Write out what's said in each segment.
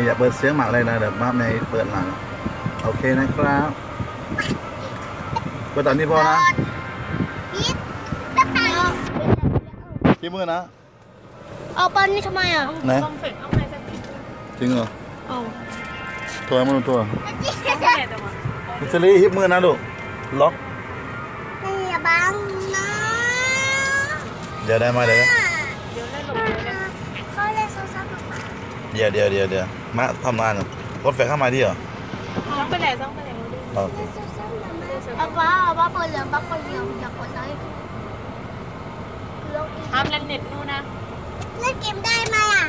มีอย่าเปิดเสียงหมากเลยนะเดี๋ยวมาในเปิดหลังโอเคนะครับก็ตอนนี้พอนะยิดตะไคร้ที่มือนะเอาปันนี่ทำไมอะไหนต้องเฟกเอาไปสักทีจริงเหรอเอาตัวมือตัวต้องแม่แต่ว่ามิสลี่ฮิปมือนะลูกล็อกนี่บังนะเดี๋ยวได้ไหมเดี๋ยวเดี๋ยวเล่นหลบเดี๋ยวเล่นเขาเล่นโซซับมาเดี๋ยวเดี๋ยวเดี๋ยวเดี๋ยว มาทำงานก่อนรถไฟเข้ามาที่เหรอต้องไปไหนต้องไปไหนดูดิโอเคเอาป้าเอาป้าเปิดเหลืองป้าเปิดเหลืองอยากกดไลค์ลงอีกห้ามเล่นเน็ตนู่นนะ เล่นเกมได้ไหมอะ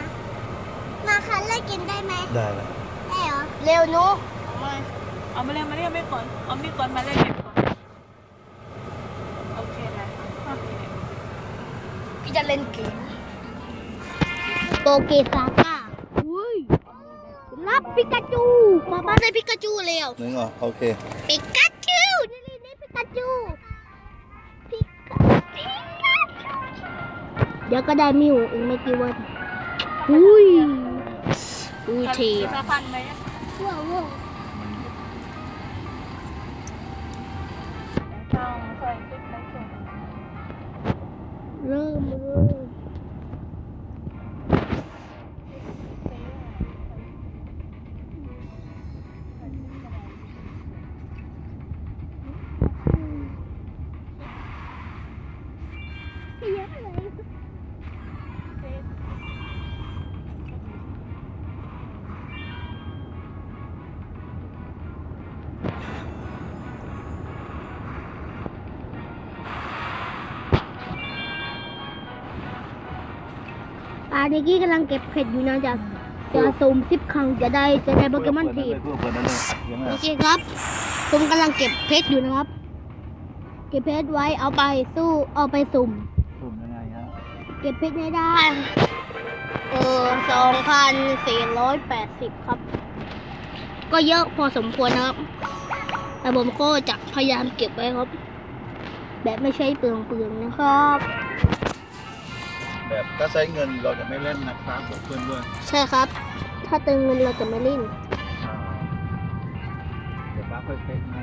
มาค่ะเล่นเกมได้ไหมได้แล้วได้เหรอ เร็วนุเอามาเอามาเล่นมาเล่นไม่ก่อนเอามีก่อนมาเล่นเน็ตก่อนโอเคเลยห้ามมีเน็ตพี่จะเล่นเกมโปเกซาก้าอุ้ยรับปิกาจู มาบ้านได้ปิกาจูเร็วนึงเหรอโอเคปิกาจูนี่นี่นี่ปิกาจูปิกาปิกาจูเดี๋ยวก็ได้มิวอีกไม่กี่วันอุ้ยอุ้ยเทปสะพันไหมว้าวว้าวต้องใส่ติ๊กไว้ก่อนเริ่มเริ่มเย อ่านิกกี้กำลังเก็บเผ็ดอยู่นะจะจะซูมสิบครั้งจะได้จะได้โปเกมอนทีมเปิดนั่นเลยเปิดนั่นเลยโอเคครับ ผมกำลังเก็บเพชรอยู่นะครับ เก็บเพชรไว้เอาไปสู้เอาไปสุ่มสุ่มยังไงฮะเก็บเพชรให้ได้เออสองพันสี่ร้อยแปดสิบครับ ก็เยอะพอสมควรนะครับ แต่ผมก็จะพยายามเก็บไว้ครับ แบบไม่ใช่เปลืองเปลืองๆนะครับ แบบถ้าใช้เงินเราจะไม่เล่นนะครับกับเพื่อนด้วยใช่ครับ ถ้าเติมเงินเราจะไม่เล่น อ่าเดี๋ยวป้าค่อยเช็คให้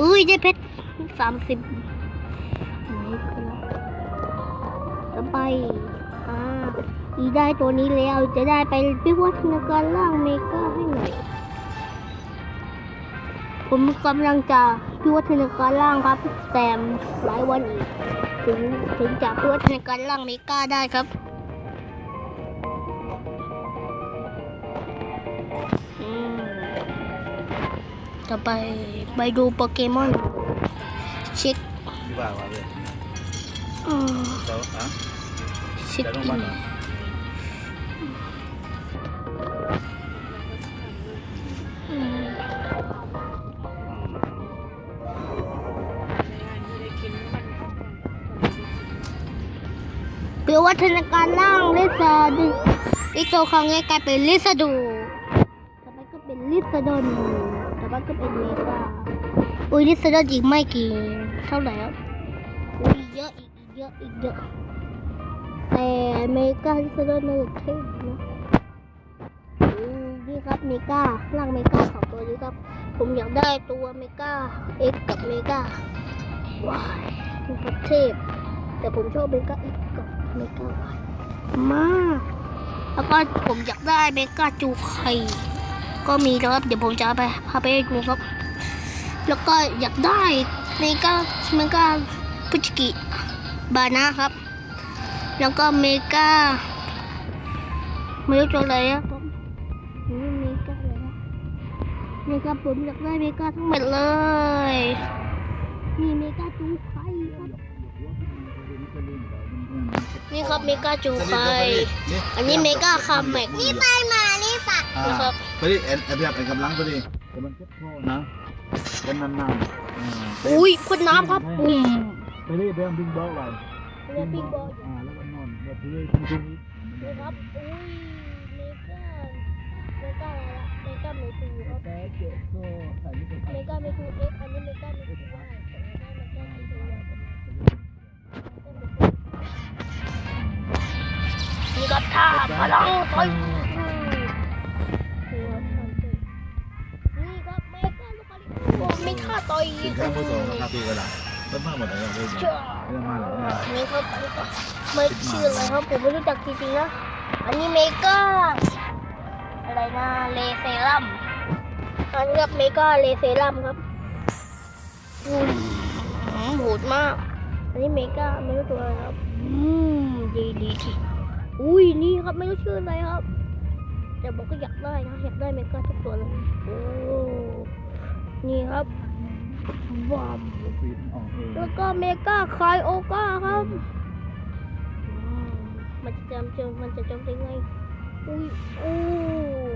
อุ้ยได้เพชรสามสิบต่อไป อ่า อีได้ตัวนี้แล้ว จะได้ไปพิวัฒนาการล่างเมกาให้หน่อย ผมกำลังจะพิวัฒนาการล่างครับแซมหลายวันอีก ถึงถึงจะพิวัฒนาการล่างเมกาได้ครับอืมต่อไปไปดูโปเกมอนเช็คที่ว่ามาเลยเอ่อเราอะเช็คจะต้องอิวัน ฒนาการล่างลิซาดูอีกตัวครั้งนี้กลายเป็นลิซาดูต่อไปก็เป็นลิซาดอนต่อไปก็เป็นเมกาอุ้ยลิซาดอนอีกไม่กี่เท่าไหร่ครับอุ้ยเยอะอีกเยอะอีกเยอะแต่เมกาลิซาดอนน่าจะเท่นะนี่ครับเมกาล่างเมกาสองตัวนี้ครับ ผมอยากได้ตัวเมกาเอ็กกับเมกาว้ายนี่ครับเทพแต่ผมชอบเมกาเอ็กกับ เมกาวมากแล้วก็ผมอยากได้เมกาจูไข่ก็มีนะครับ เดี๋ยวผมจะไปพาไปดูครับ แล้วก็อยากได้เมกาเมกาพุจิกิบานะครับ แล้วก็เมกาไม่รู้ตัวอะไรอะผมนี่เมกาอะไรนะเมกาผมอยากได้เมกาทั้งหมดเลยนี่เมกาจูไข่ นี่ครับเมกาจูไฟอันนี้เมกาคัมแม็กนี่ไปมานี่ฝักอ่านะครับไปดิแอนแอนแบบแอนกำลังไปดิแต่มันเจ็บคอนะเป็นนานๆอ่าไปอุ้ยพ่นน้ำครับอืมไปดิไปเอาดึงบอลไว้เรือปิงบอลอ่าแล้วก็นอนแบบเลยตรงนี้นี่ครับอุ้ยเมกาเมกาอะไรละเมกาเมทูครับแต่เจ็บก็ใส่ไม่เป็นเมกาเมทูเอ็กอันนี้เมกาเมทูวายเมกาเมกาเมทูนี่ครับทชาพลังต่อยนี่ครับเมกาลูกาลิโอมีค่าต่อยสินค้ามือสองราคาถูกกันละต้นมากหมดเลยครับเรื่องเชื่อเรื่องมากเลยนะนี่ครับอันนี้ก็ไม่ชื่ออะไรครับผมไม่รู้จักจริงๆนะอันนี้เมกาอะไรนะเลเซรัมอันนี้ครับเมกาเลเซรัมครับอุ้ยอืมโหดมาก อันนี้เมกาไม่รู้ตัวอะไรครับ อืม ดีดีดี อุ้ยนี่ครับไม่รู้ชื่ออะไรครับ แต่บอกก็อยากได้นะอยากได้เมกาทุกตัวเลยโอ้นี่ครับว้าวฟีดออกเองแล้วก็เมกาคายโอกาครับอืมมันจะจำจำมันจะจำได้ไงอุ้ยโอ้อื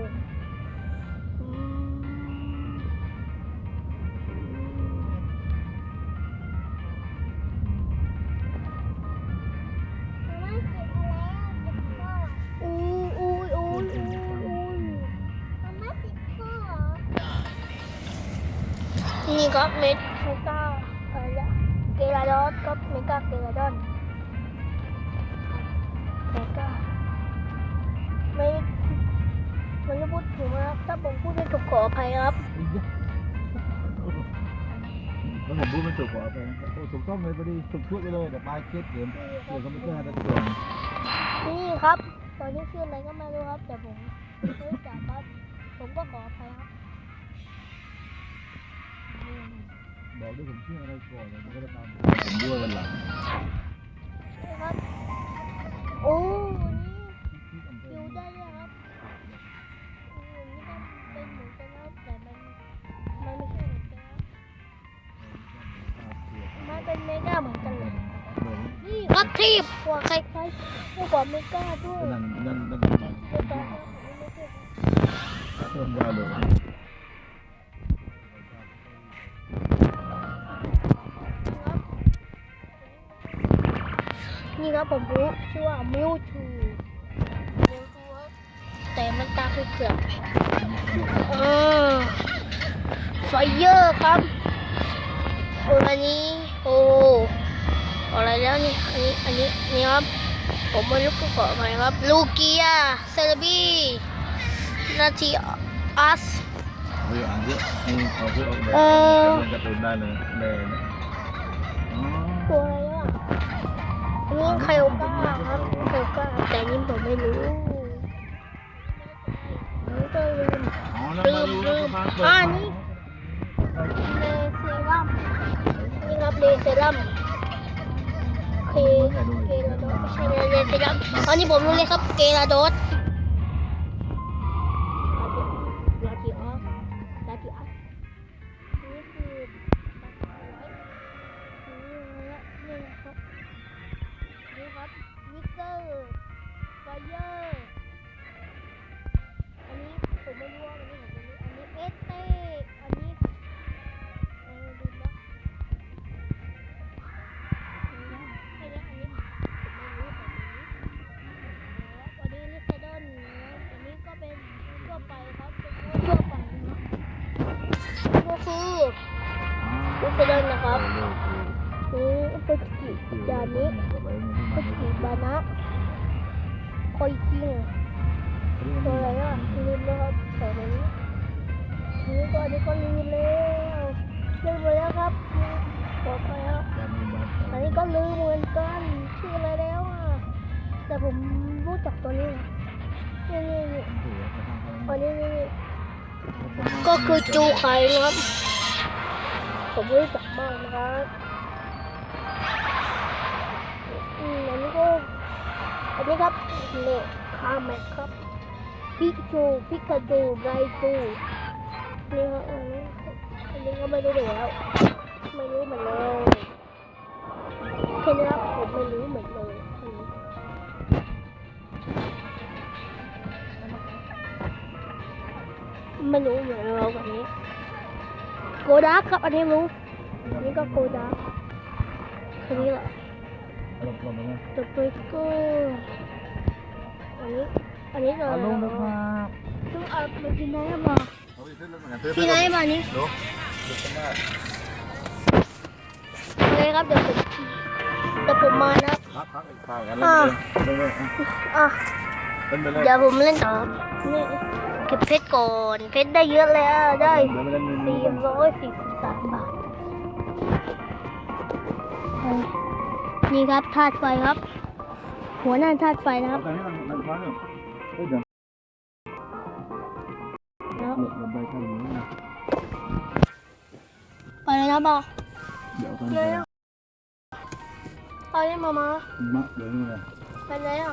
นี่ครับเมกาอะไรอะเกลาดอนครับเมกาเกลาดอนเมกาไม่มันจะพูดถึงนะครับถ้าผมพูดไม่ถูกขออภัยครับแล้วผมพูดไม่ถูกขอไปนะครับโอ้ถูกต้องเลยพอดีถูกชุดไปเลยแต่ปลายเคสเกินเกินคอมพิวเตอร์ให้ได้ตัวนี่ครับ ตอนนี้ชื่ออะไรก็ไม่รู้ครับ แต่ผมไม่รู้จักครับผมก็ขออภัยครับอืม บอกด้วยผมชื่ออะไรก่อนมันก็จะตามผมด้วยวันหลังนี่ครับโอ้นี่คิวได้ด้วยครับอืมนี่ก็เป็นหมือนกันครับแต่มันมันไม่ใช่หมือนกันครับมันเป็นเมกาเหมือนกันเลยนี่ครับทีบกว่าใครๆกว่าเมกาด้วยนั่นนั่นนั่นเดี๋ยวตอนนี้ผมไม่ใช่เพิ่มได้เลย นี่ครับผมรู้ชื่อว่ามิวทูมิวทูครับแต่มันตาคือเกือบเออไฟเยอร์ครับโอ้อันนี้โอ้อะไรแล้วนี่อันนี้อันนี้นี่ครับผมไม่รู้ก็ขออภัยครับลูเกียเซเลบีนาทีอัสเฮ้ยอ่านเยอะนี่เอาเพื่อออกแบบเออมันจะเป็นได้เลยเลยอ๋อตัว อะไรอะอันนี้ไคโอก้าครับไคโอก้าแต่นี่ผมไม่รู้นนี้ก็ลืมลืมล้วก็มอ่านี่เลเซรัมนี่ครับเลเซรัมเคเคลาโดสใช่เลเซรัมอันนี้ผมรู้เลยครับเกลาโดส ไปครับเป็นทั่วไปนะก็คือลิซาดอนนะครับนี่อุปกิดานิอุปกิบานะคอยคิงตัวอะไรอะลืมแล้วครับแต่นี้นี่ก็อันนี้ก็ลืมแล้วลืมไปแล้วครับต่อไปครับอันนี้ก็ลืมเหมือนกันชื่ออะไรแล้วอะแต่ผมรู้จักตัวนี้นะนี่ นี่นี่อันนี้นี่นี่ก็คือจูไคนะครับ ผมรู้จักมากนะครับอืมอันนี้ก็อันนี้ครับเน็คาแม็กครับพิกจูพิกาจูไรจูนี่ครับอันนี้อันนี้ก็ไม่รู้แล้วไม่รู้เหมือนเลยแค่นี้ครับผมไม่รู้เหมือนเลย ไม่รู้เหมือนเราแบบนี้โกดักครับอันนี้รู้อันนี้ก็โกดักแค่นี้แหละตัวไปก็อันนี้อันนี้อะไรอารมณ์นะครับต้องเอาไปที่ไหนมาที่ไหนมานี่ดูโอเคครับเดี๋ยวผมเดี๋ยวผมมานะครับพักพักอีกข่าวกันเลยเลยอะเป็นไปเลยเดี๋ยวผมเล่นต่อนี่เก็บเพชรก่อน เพชรได้เยอะแล้ว ได้เดี๋ยวไปเล่นเมนูสี่กันร้อยสี่สิบสามบาท นี่ครับธาตุไฟครับ หัวหน้าธาตุไฟนะคเอารับตอนนี้มันมันฟ้าเนี่ยเฮ้ยเดี๋ยวแล้วเดี๋ยวเดี๋ยวไปทางนี้นะไปเลยนะบอเดี๋ยวตอนเดี๋นี้ยวไปเลยมามามะเดี๋ยวนี่เลยไปเลยอะ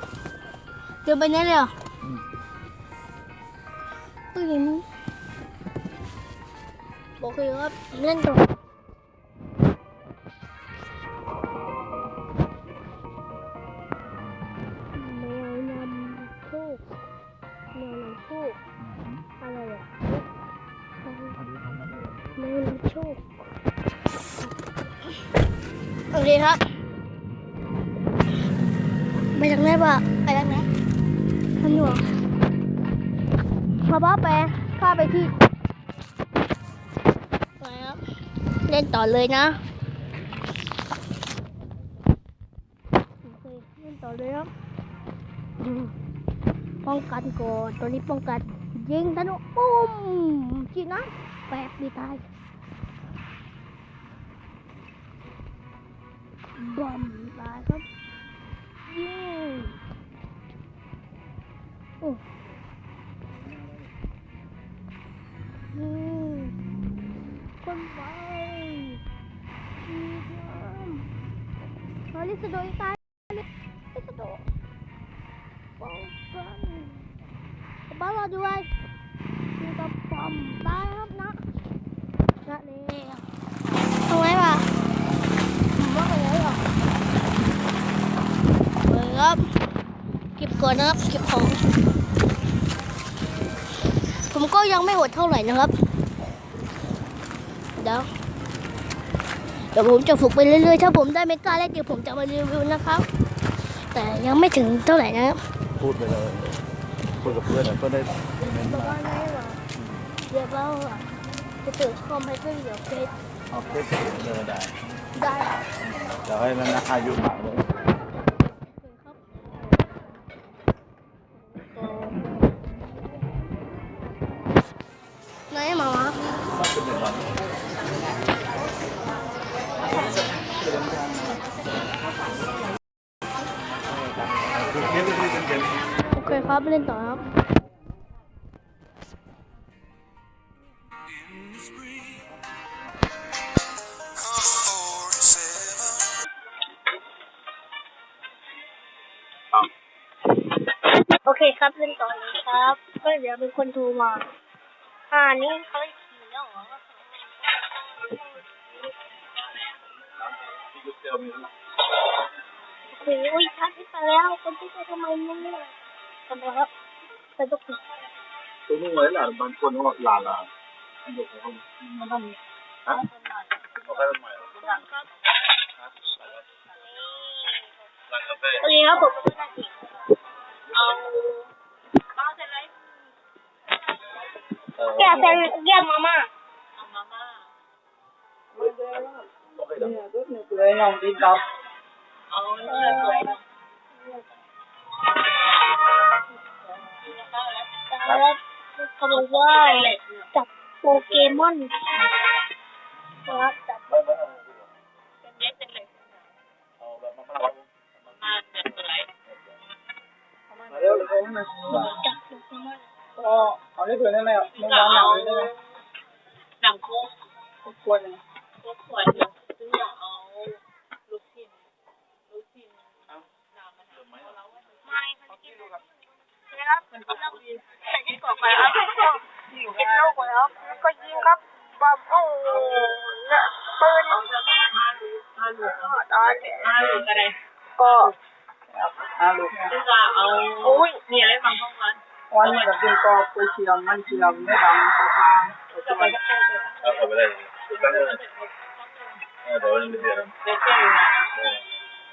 เดินไปไหนเลยอะ อืมผู้หญิงบอกเลยครับเล่นต่อแมวนำโชคแมวนำโชคอืมอะไรอะเอาดูเอามาเลยแมวนำโชคโอเคครับไปทางไหนบ้างไปทางไหนทางนี้หรอ พอบ้าไปข้าไปที่ไปครับ เล่นต่อเลยนะเล่นต่อเลยครับป้องกันก่อนตัวนี้ป้องกันยิงธนูปุ้มจีนะแปบดีตายบอมตายครับยิงโอ้ ลิสโดยตายลิสโดป้องกันบ้าเราด้วยอยู่กับบอมตายครับนะนะนี่ทำไงวะผมว่าไงวะเฮ้ยครับเก็บก่อนนะครับเก็บของผมก็ยังไม่หดเท่าไหร่นะครับ เดี๋ยว ดี๋ยวผมจะฝึกไปเรื่อยๆ ถ้าผมได้เมกาแล้วเดี๋ยวผมจะมารีวิวนะครับ แต่ยังไม่ถึงเท่าไหร่นะครับพูดไปเลยคุยกับเพื่อนอะเพื่อนได้เมนบอกมาว่าไงวะเดี๋ยวเราอะจะเปิดคอมให้เพื่อนเดี๋ยวเพชรเอาเพชรเลยได้ได้เดี๋ยวให้มันอายุหมาเลยครับไหนหมอมาเป็นหนึ่งวัน ครับเล่นต่อครับโอเคครับเล่นต่อเลยครับ ก็เดี๋ยวเป็นคนโทรมา อ่านี่เขาขี่แล้วเหรอโอเคอุ้ยทักไปแล้ว คนที่จะทำไมเนี่ย ครับไปตุกติตัวนู้นไว้หลานบางคนเขาหลานอะอยู่ของเข แฟโอเคครับผมก็ได้เอาเอาเสร็จเลยแกะเป็นแกะมาม่าเอามาม่าเลยน้องดีครับเอาเนื้อสวยเนาะแล้วเขาบอกว่าจับโปเกมอนครับจับเป็นเย็ดเป็นเล็กเอาแบบมากๆประมาเอนเท่าไร่มาเร็วเลยนะจับโปเกมอนก็เอาได้เผื่อได้ไหมอะไม่ก็ร้อนหนัเอากเลยได้ไหมหนังโคกควรโคกขวด มันกินนะครับแล้วใส่ที่กรอกไปครับกินลูกแล้วแล้วก็ยิงครับบอมโอ้เนี่ยปืนเอาจะห้าลูกห้าลูกตอนห้าลูกอะไรก็ห้าลูกซื้อว่าเอาโอ้ยมีอะไรบ้างของมันวันนี้ก็เป็นกอกุยเชียมมันเชียมไม่ดำสะพานจะไปไปจะเอาไปเลยตั้งเลยเดี๋ยวนี้เดี๋ยว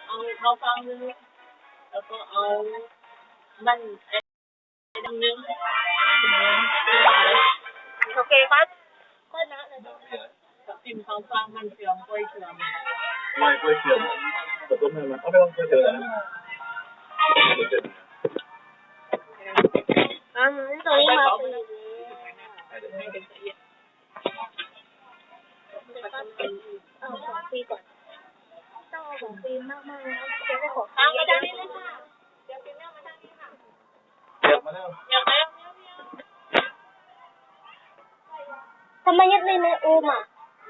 เอาเขาฟังนึงแล้วก็เอา มันไอ้ดำนึงโอเคครับก็นะเลยกับติ่มเขาฟังมันเสื่อมกล้วยเสื่อมไม่กล้วยเชื่อมแต่ก็ไม่มาเอาไม่ต้องกล้วยเชื่อมนะอ่าตัวนี้มาเป็นเอาของฟรีก่อนต้องเอาของฟรีมากมากๆนะครับจะได้ของฟรีตามมาเยทางอะนี้เลยค่ะ มาแล้วเดี๋ยวแม่ๆทำไมยัดเลยในอูมอะ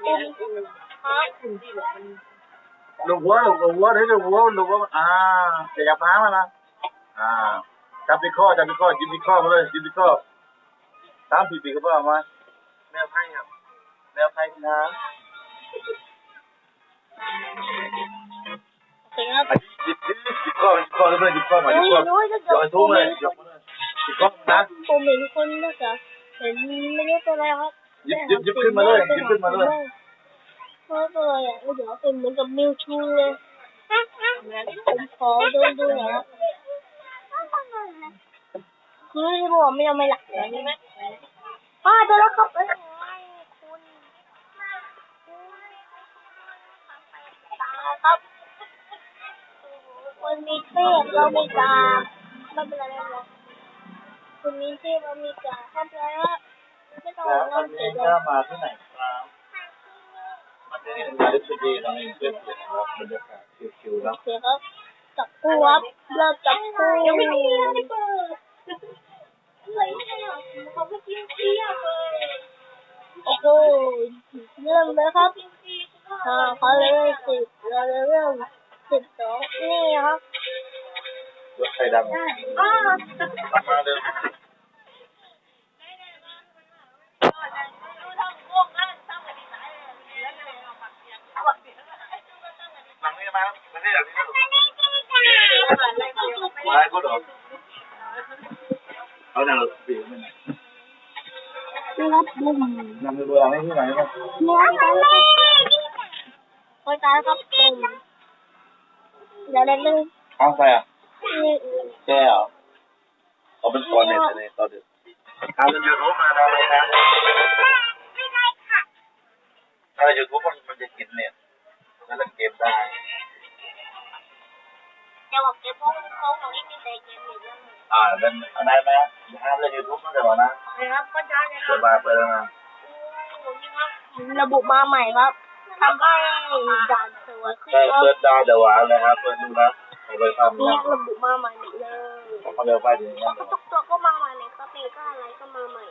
อูมลูกวัวลูกวัวเดี๋ยวลูกวัวลูกวัวอ่าจะจับน้ำมานะอ่าจับที่ข้อจับที่ข้อจิ้มที่ข้อมาเลยจิ้มที่ข้อสามสี่ปีก็พอมาแนวไพ่ครับแนวไพ่นะโอเคครับหยิบหยิบหยิบข้อหยิบข้อเลยหยิบข้อมาหยิบอุ้ยข้ออุ้ยถ้าหยอกไอ้ทุ่งเลยหยอ กมาเลยหยิบข้อนะผมเห็นคนน่าจะเห็นไม่รู้ตัวอะไรครับหยิบหยิบหยิบขึ้นมาเลยหยิบขึ้นมาเลยเพราะตัวอะไรอะเดี๋ยวเป็นเหมือนกับมิวชูเลยผมขอดูดูหน่อยครับคือที่บอกไม่เอาไม่หลักเลยนี่ไหมอ่าเจอแล้วครับเอ้ยคุณตาครับคนมีเทพเรามีกาไม่เป็นไรไม่เป็นไร คุณมีเทพเรามีกาครับแล้วไม่ต้องแล้วเล่าวันเสีนี้ยก็มาที่ไหนครับมาที่มาที่สุดีตอนนี้เพื่อนเพื่อนครับบรรยากาศชิวๆแล้วเสียครับจับคู่ครับเลิกจับคู่ ล่นเรื่องเอาใครอะนี่แก้วเอาเป็นตอนเน็ตเลยตอนเด็กทำเป็นยูทูบมาเราเลยนะถ้ายูทูบมันมันจะกินเน็ตแล้วจะเกมได้จะบอกเกมพวกเขาของนี่มีแต่เกมอยู่เรื่องอ่าเป็นอะไรไหมห้ามเล่นยูทูบตั้งแต่วันนะนะครับก็ได้นะคเปิรัดบมาเปิดแล้วนะระบุมาใหม่ครับทำให้ด่านสวยขึ้นเปิดครับเปิดดาวเดี๋ยวหวานเลยครับเปิดดูนะเอาไปทำนี่นะระบุมาใหม่หมดเลยเขาเร็ว ไปถึงนั่นทุกตัวก็มาใหม่เลยครับเมก็อะไรก็มาใหม่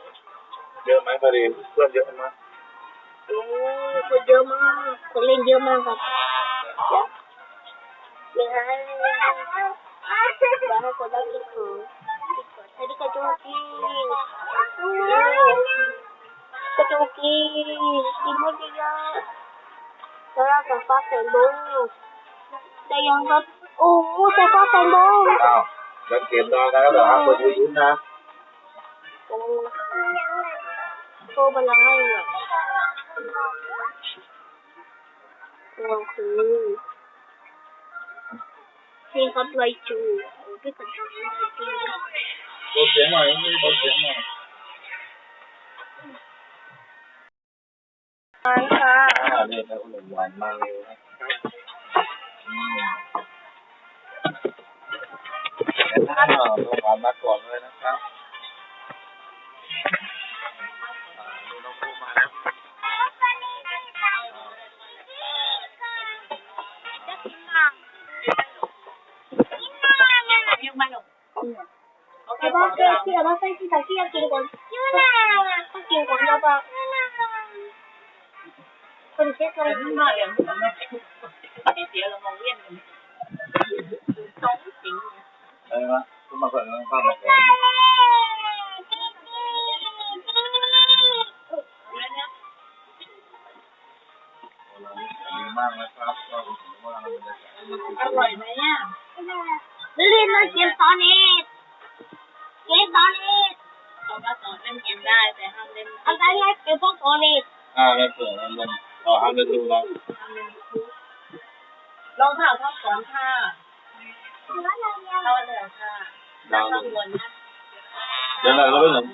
เยอะไหมพอดีเพื่อนเยอะไหมโอ้ยคนเยอะมากคนเล่นเยอะมากครับเดี๋ยวให้เดี๋ยวให้คนได้กินของให้ดิกร แล้วเราจะฟักแสงบุ้งได้ยังครับโอ้โหจะฟักแสงบุ้งอ้าวเล่นเกมได้นะเดี๋ยวครับเปิดยูทูบนะโอ้โชว์พลังให้หน่อยเราคือนี่ครับไลจูโอ้พี่กันไลจูเบาเสียงหน่อยนี่เบาเสียงหน่อย มันค่ะอ่าเนี่ยนะคุณหวานมากเลยนะอืมอ่าต้องหวานมาก่อนเลยนะครับ เช็คอะไรไม่อย่างนี้เสียเรามองเวียนกันสองสิงอะไรนมาก่อนนะข้าวมาก่อนแล้วเนี่งมากนะครับก็ถือว่าบรรยากาศอร่อยไหมอะล่นเลยเกมตอนนี้เกมตอนนี้เขาก็สอนเล่นเกมได้แต่ห้ามเล่นอันนั้นเกมพวกตอนนี้อ่าแล้วเล่นเราห้ามเล่น ดูแล้วห้ามเล่นยูทูบลองท่าท่าสอนท่าเข้าเลยค่ะนั่งข้างบนนะเดี๋ยวเราไปหนึ่ง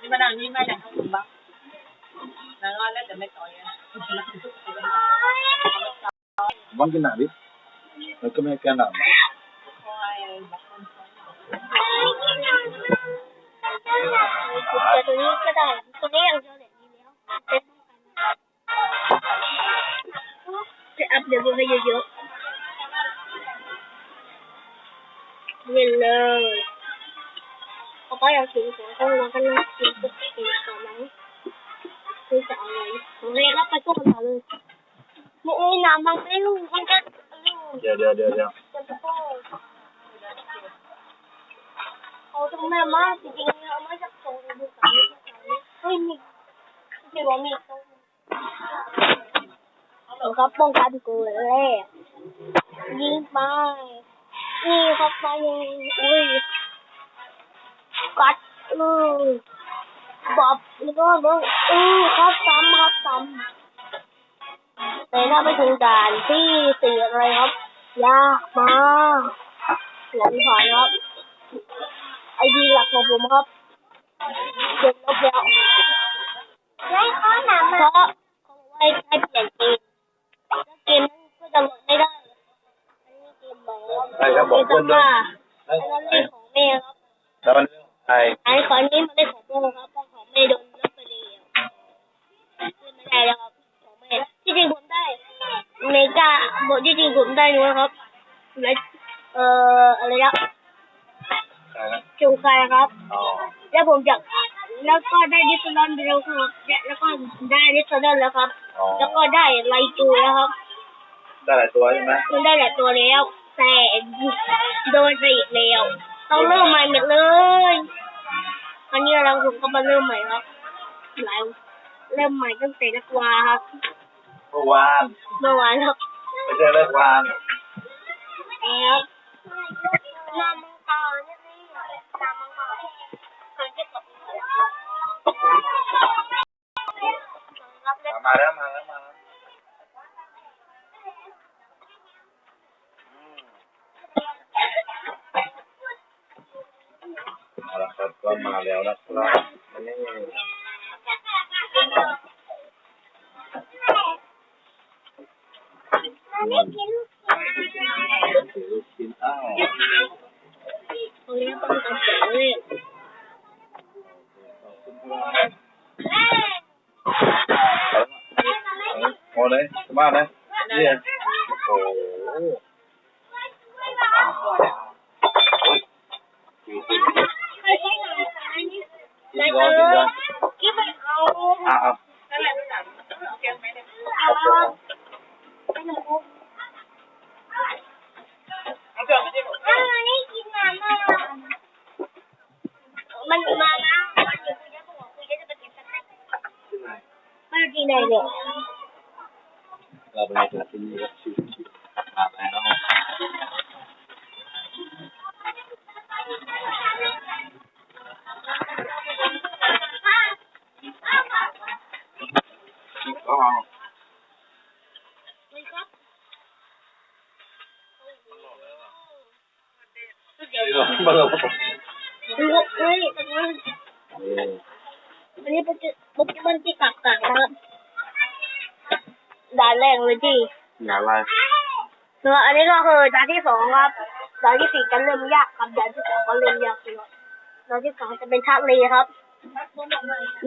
นี่มาดังนี่ไม่ดังข้างบนบ้างแล้วก็เล่นแต่ไม่ต่อยอะวันกินหนังดิแล้วก็ไม่แกนหนังคอยบอกคนคอยตัวนี้ก็ได้ตัวนี้อย่างเดียวแหละดีแล้ว อัพเดทให้เยอะๆเล่นเลยเอาไปเอาสีหัวต้องมากันนะสีกุ๊กสีก่อนไหมคือจะเอาอะไรเอาเลยครับไปกู้กันต่อเลยมึงมีน้ำบางไม่รู้มันจะรู้เดี๋ยวเดี๋ยวเดี๋ยวเดี๋ยวจะไปกู้เอาตรงแม่มาจริงๆเอามาจากตรงดูสายเฮ้ยมีเดี๋ยวมีตรงเอา ครับป้องกันกูเลยยิงไปนี่ครับไปอุ้ยกัดเลยบอบแล้วก็เบิ้งอือครับซ้ำครับซ้ำแต่ถ้าไปถึงด่านที่สี่อะไรครับ ยากมากหลังผ่านครับไอดีหลักของผมครับเจ็ดลบแล้วไม่ข้อหนาเพราะเขาบอกว่าให้เปลี่ยนเกมแล้วเกมนั้นก็จะโหลดไม่ได้อันนี้เกมใหม่ครับ ใครครับบอกเพื่อนด้วยอันนั้นเล่นของแม่ครับแล้วมันใครอันนี้ของนี้มันเล่นของพ่อครับเพราะของแม่โดนลบไปแล้วขึ้นไม่ได้แล้วครับของแม่ที่จริงผมได้เมกาบอกที่จริงผมได้นู้นครับและเอ่ออะไรนะใครนะจูคายครับอ๋อแล้วผมจะแล้วก็ได้ดิสลอนเร็วครับและแล้วก็ได้ดิสลอนแล้วครับอ๋อแล้วก็ได้ไลจูแล้วครับ ได้หลายตัวใช่ไหมมันได้หลายตัวแล้วแต่ โดนไปอีกแล้วต้องเริ่มใหม่หมดเลยอันนี้เราผมก็มาเริ่มใหม่ครับหลายเริ่มใหม่ตั้งแต่นักวาครับเมื่อวานเมื่อวานครับไม่ใช่เลิกวานแล้วน้ำมังกรนี่สิน้ำมังกรเขาจะกดรับเล่นมาแล้วมาแล้วมาแล้วอืม เอาละครับก็มาแล้วนะครับอันนี้ถือลูกชิ้นอ้าวตรงนี้ต้องทำเสร็จเลยขอเลยมาเลยเนี่ยโอ้ เรื่องเบอร์ดูเฮ้ยอันนี้อันนี้เป็นโปเกมอนที่กักกักนะครับด่านแรกเลยที่งานอะไรแล้วอันนี้ก็คือด่านที่สองครับด่านที่สี่จะเริ่มยากครับด่านที่สองก็เริ่มยากเลยครับด่านที่สองจะเป็นทะเลครับ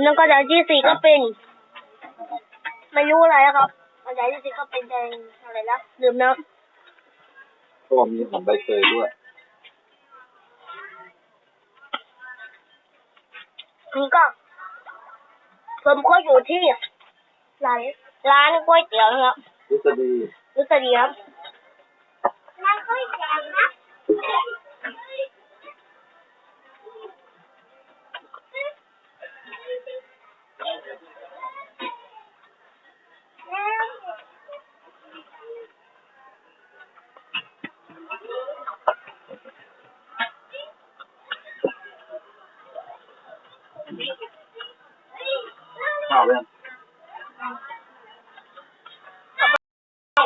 แล้วก็ด่านที่สี่ก็เป็นไม่รู้อะไรครับด่านที่สี่ก็เป็นแดงอะไรนะลืมนะก็มีของใบเตยด้วย นี่ก็ ผมก็อยู่ที่ร้านร้านก๋วยเตี๋ยวนะครับทฤษฎีรู้สึกดีครับร้านก๋วยเตี๋ยวนะ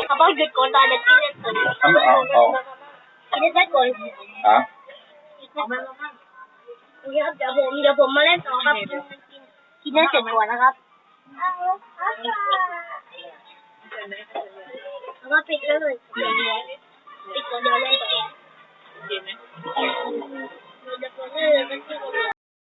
Abang dia kau tak ada kira tu. Oh, oh. Kira tak kau. Ha? Kira tak kau. Kira tak kau. Kira tak kau. Kira tak kau. Kira tak แล้วก็ปิดเลยปิดคนเดียวเลยเห็นไหมเราจะคนเดียวกันที่